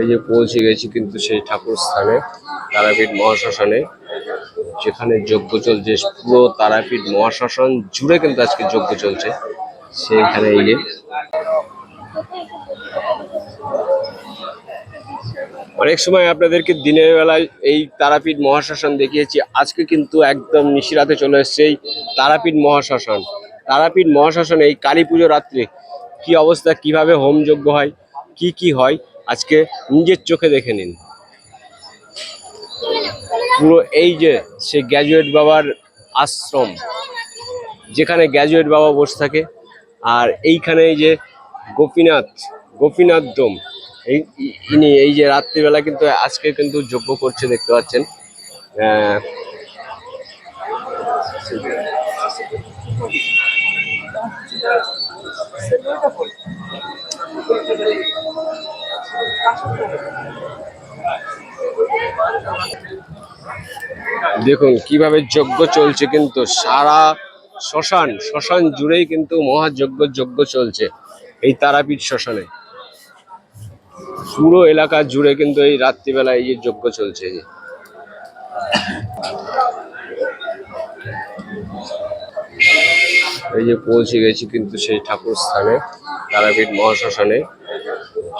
এই যে পৌঁছে গেছি কিন্তু সেই ঠাকুর স্থানে, তারাপীঠ মহাশ্মশানে, যেখানে যজ্ঞ চলছে, পুরো তারাপীঠ মহাশ্মশান জুড়ে কিন্তু আজকে যজ্ঞ চলছে, সেইখানে এই যে অনেক সময় আপনাদেরকে দিনের বেলায় এই তারাপীঠ মহাশ্মশান দেখিয়েছি, আজকে কিন্তু একদম নিশিরাতে চলে এসছে এই তারাপীঠ মহাশ্মশান। তারাপীঠ মহাশ্মশানে এই কালী পুজো রাত্রে কি অবস্থা কীভাবে হোম যজ্ঞ হয় কি কি হয় আজকে নিজের চোখে দেখে নিন। পুরো এই যে সে গ্র্যাজুয়েট বাবার আশ্রম যেখানে গ্র্যাজুয়েট বাবা বসে থাকে আর এইখানে এই যে গোপীনাথ গোপীনাথ ডোম এই ইনি এই যে রাত্রিবেলা কিন্তু আজকে কিন্তু যজ্ঞ করছে দেখতে পাচ্ছেন। আহ, দেখুন, কীভাবে যজ্ঞ চলছে কিন্তু সারা শ্মশান শ্মশান জুড়েই কিন্তু মহাযজ্ঞ, যজ্ঞ চলছে এই তারাপীঠ শ্মশানে। পুরো এলাকা জুড়ে কিন্তু এই রাত্রিবেলা এই যে যজ্ঞ চলছে। এই যে। এই যে পৌঁছে গেছি কিন্তু সেই ঠাকুর স্থানে তারাপীঠ মহাশ্মশানে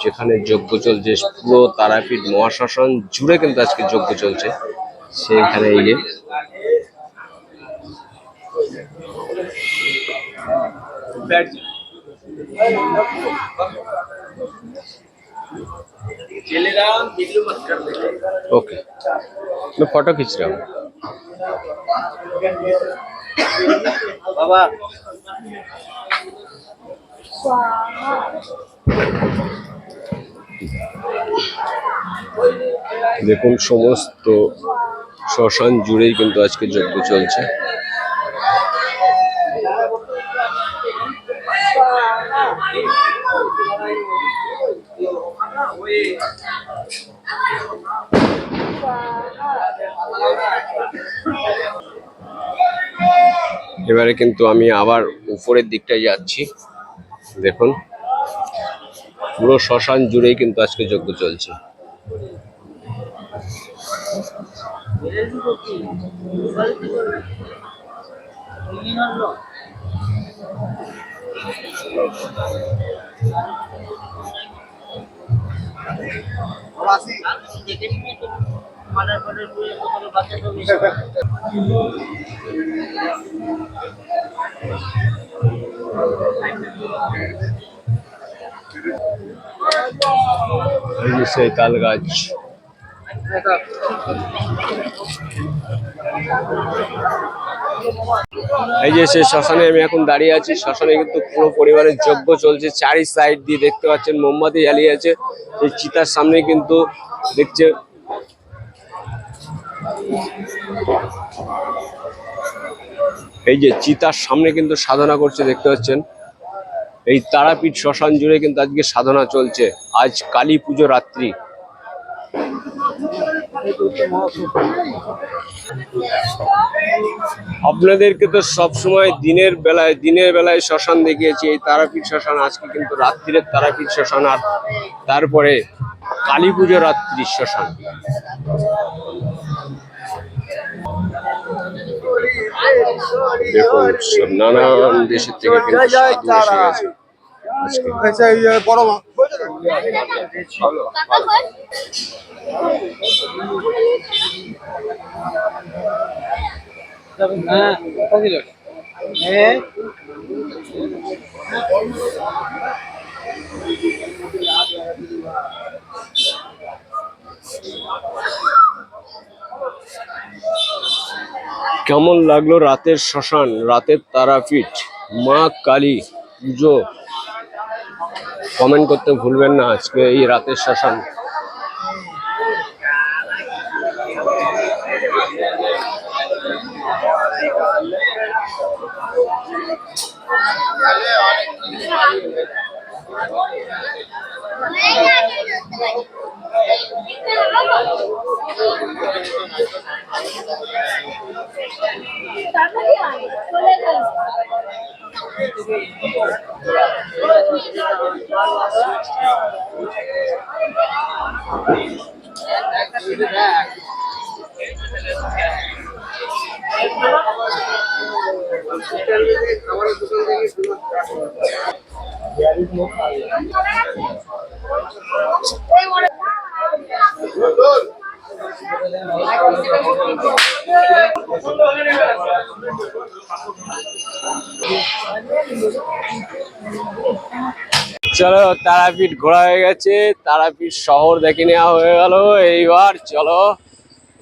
যেখানে যজ্ঞ চলছে পুরো তারাপীঠ মহাশ্মশান জুড়ে কিন্তু আজকে যজ্ঞ চলছে সেইখানে এই যে ओके मैं फोटो खींच रहा हूँ দেখুন সমস্ত শ্মশান জুড়েই কিন্তু আজকে যজ্ঞ চলছে। এবারে কিন্তু আমি আবার উপরের দিকটায় যাচ্ছি। দেখুন, পুরো শ্মশান জুড়েই কিন্তু আজকে যজ্ঞ চলছে। সেই তাল গাছ। এই যে সেই শ্মশানে আমি এখন দাঁড়িয়ে আছি, শ্মশানে কিন্তু পুরো পরিবারের যজ্ঞ চলছে। চারি সাইড দিয়ে দেখতে পাচ্ছেন মোমবাতি জ্বালিয়ে আছে। এই চিতার সামনে কিন্তু দেখছে এই যে চিতার সামনে কিন্তু সাধনা করছে, দেখতে পাচ্ছেন? এই তারাপীঠ শ্মশান জুড়ে কিন্তু আজকে সাধনা চলছে। আজ কালী পুজো রাত্রি। আপনাদেরকে তো সব সময় দিনের বেলায় দিনের বেলায় শ্মশান দেখিয়েছি। এই তারাপীঠ শ্মশান আজকে কিন্তু রাত্রিরের তারাপীঠ শ্মশান আর তারপরে কালী পুজো রাত্রির শ্মশান। দেখুন সব নানান দেশের থেকে কিন্তু সাধু এসে গেছে। হ্যাঁ কেমন লাগল রাতের শ্মশান, রাতের তারাপীঠ, মা কালী পুজো? কমেন্ট করতে ভুলবেন না আজকে এই রাতের শ্মশান। চলে গেল চলো, তারাপীঠ ঘোরা হয়ে গেছে। তারাপীঠ শহর দেখে নেওয়া হয়ে গেল। এইবার চলো,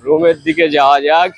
রুমের দিকে যাওয়া যাক।